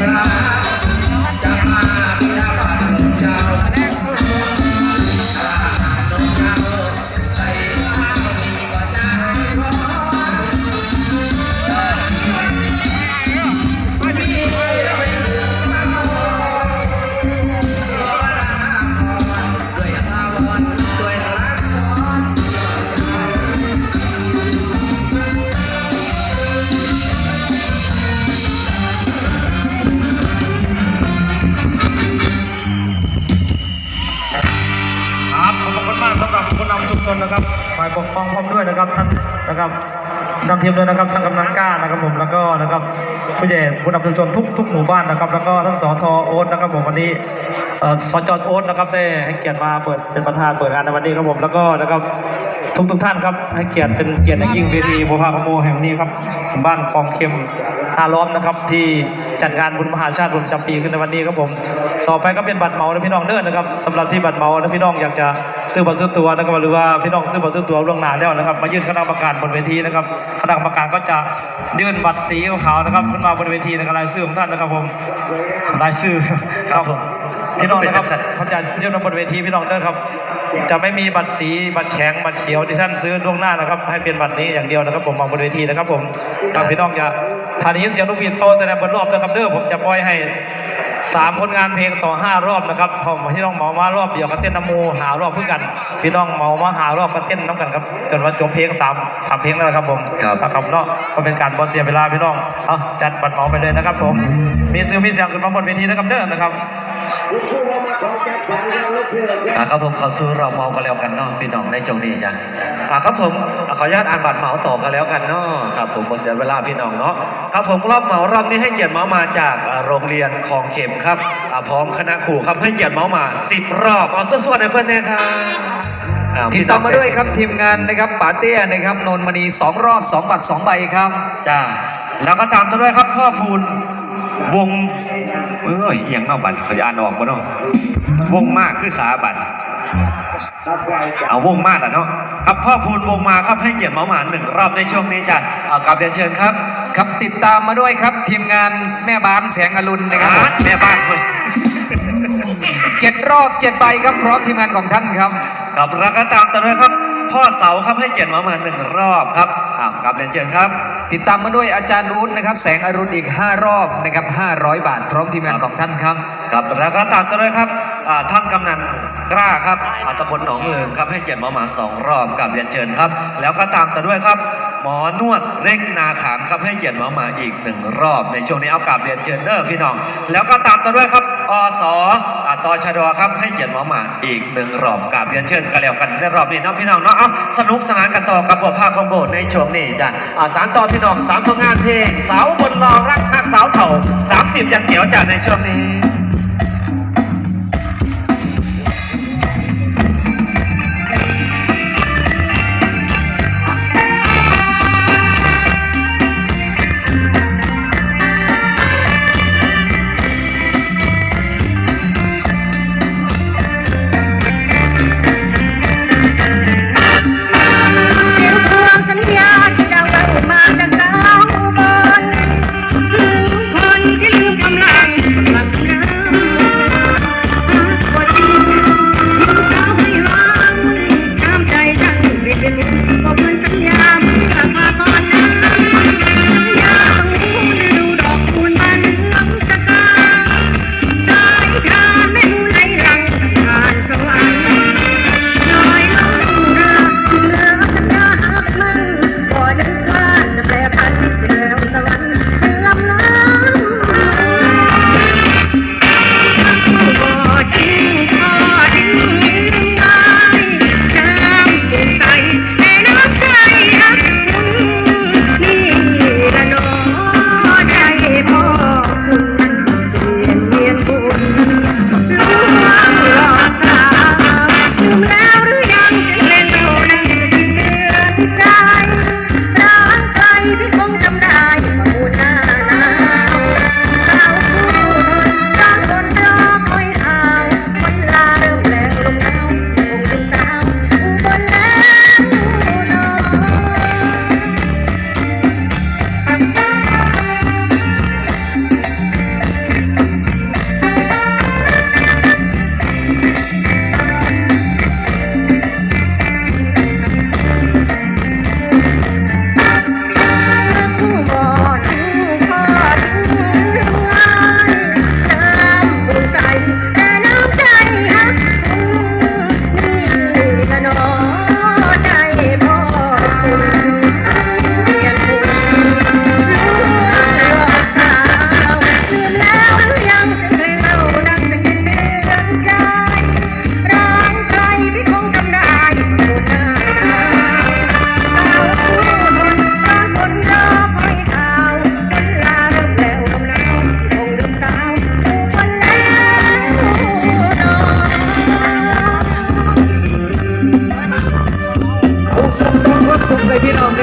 พ องพร้อมด้วยนะครับท่านนะครับนำทีมด้วยนะครับท่านกำนันก้านะครับผมแล้วก็นะครับผู้ใหญ่ผู้นำชุมชนทุกทุกหมู่บ้านนะครับ แล้วก็ท่านสทโอ๊ตนะครับผมวันนี้สอ่อสจโอ๊ตนะครับได้ให้เกียรติมาเปิดเป็นประธานเปิดงานในวันนี้ครับผมแล้วก็นะครับ ทุกทุกท่านครับให้เกียรติเป็นเกียรติยิ่งเวทีบัวพาขโมแห่งนี้ครับบ้านคลองเค็มท่าล้อมนะครับ ที่จัดงานบุญมหาชาติบุญประจำปีขึ้นในวันนี้ครับผม ต่อไปก็เป็นบัตรเหมานะพี่น้องเด้อนะครับสำหรับที่บัตรเหมานะพี่น้องอยากจะซื้อบัตรซื้อตัวนะครับหรือว่าพี่น้องซื้อบัตรซื้อตัวล่วงหน้าแล้วนะครับ มายื่นคณะกรรมการบนเวทีนะครับคณะกรรมการก็จะยื่นบัตรสีขาวนะครับขึ้นมาบนเวทีนะครับรายชื่อของท่านนะครับผมรายชื่อครับผม พี่น้องนะครับเขาจะยื่นมาบนเวทีพี่น้องเด้อครับ จะไม่มีบัตรสีบัตรแข็งบัตรเขียวที่ท่านซื้อล่วงหน้านะครับ ให้เป็นบัตรนี้อย่างเดียวนะครับ ผมมาบนเวทีนะครับ ผมครับพี่น้องอย่าถ้าได้ยินเสียงลูกบิดโตแต่ในบนรอบนะครับเด้อผมจะปล่อยให้สามผลงานเพลงต่อห้ารอบนะครับผมที่น้องเหมามา รอบเดียวก็เต้นน้ำมูหารอบเพื่อกัน พี่น้องเหมามาหารอบก็เต้นน้ำกันครับ จนวันจบเพลงสามสามเพลงแล้วนะครับผมครับนะครับเนาะก็เป็นการบอเสียเวลาพี่น้องเอาจัดบัตรเหมาไปเลยนะครับ ผม มีซื้อมีเสียงขึ้นมาบนเวทีนะครับเด้อนะครับ อ่าครับผมเขาซื้อเราเมากันแล้วกันเนาะพี่น้องในจงนี้จ้ะอ่าครับผมอ่าขออนุญาตอ่านบัตรเหมาต่อกันแล้วกันเนาะครับผมบ่เสียเวลาพี่น้องเนาะครับผมรอบเหมารอบนี้ให้เกียรติเหมามาจากอ่าโรงเรียนคลองเข็มครับอ่าพร้อมคณะครูครับให้เกียรติเหมามาสิบรอบเอาส่วนๆในเพื่อนเนี่ยครับอ่ติดตามมาด้วยครับทีมงานนะครับป๋าเตี้ยนะครับนนท์มณีสองรอบสองบัตรสองใบครับจ้าแล้วก็ตามตัวด้วยครับพ่อพูนวง เอ้ยอหย่างนอกบัตรเขาจะอ่านออกบ่เนาะวงมากคือสาบัตรเอาวงมาดอะเนาะครับพ่อพูนวงมาครับให้เกียรติหมอหมานหนึ่งรอบในช่วงนี้จ้ะเอากลับเรียนเชิญครับ ครับติดตามมาด้วยครับ ทีมงานแม่บ้านแสงอรุณนะครับผมแม่บ้านเว้ยเจ็ดรอบเจ็ดใบครับพร้อมทีมงานของท่านครับ ครับแล้วก็ตามตัวด้วยครับ พ่อเสาครับให้เกียรติหมอหมานหนึ่งรอบครับอ้าวกลับเรียนเชิญครับ ติดตามมาด้วยอาจารย์อู๊ดนะครับ แสงอรุณอีก 5 รอบนะครับ500 บาท พร้อมทีมงานของท่านครับ ครับแล้วก็ตามตัวด้วยครับอ่าท่านกำนันกล้าครับอ่าตำบลหนองเลิงครับให้เกียรติหมอหมาสองรอบกับเรียนเชิญครับ แล้วก็ตามตัวด้วยครับหมอนวดเร่งนาขามครับให้เกียรติหมอหมาอีกหนึ่งรอบ ในช่วงนี้เอากลับเรียนเชิญเด้อพี่น้อง แล้วก็ตามตัวด้วยครับอส อ่าตชดครับให้เกียรติหมอหมาอีกหนึ่งรอบกับเรียนเชิญกันแล้วกันในรอบนี้น้องพี่น้องเนาะเอาสนุกสนานกันต่อกับบทภาคของโบสถ์ในช่วงนี้จ้ะอ่าสารต่อพี่น้องสามผลงานเพลงสาวบนรอรักทักสาวเถ่าสามสิบยังเขียวจ้ะในช่วงนี้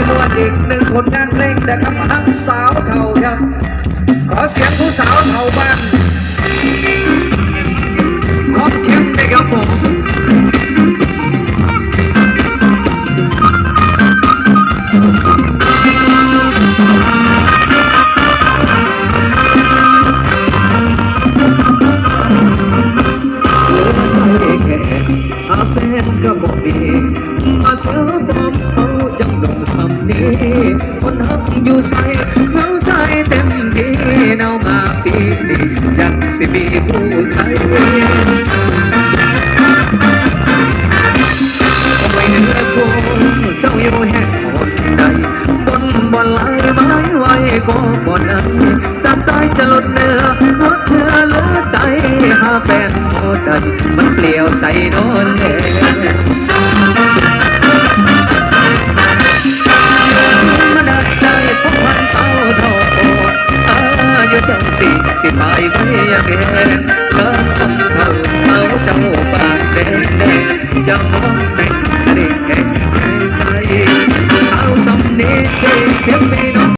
นวลอีกหนึ่งคนงานเล่งนะครับทั้งสาวเท่าครับ ขอเสียงผู้สาวเท่าบ้านขอบคุณนะครับผม ยังสิมีผู้ใช้ไมเหลือกูเจ้าอยู่แห่งหนใดบนบนไหลไม้ไว้ก็บ่นั้นจะตายจะลดเนื้อลดเนื้อเหลือใจหาแฟนโมใดมันเปลี่ยวใจโดนเล สิสิไปเมียงเองรักสมเขาสาวเจ้าปากเดงแดงยังมองแต่งสิ่งแห่งใจสาวสมนียงเสียงดีน้อง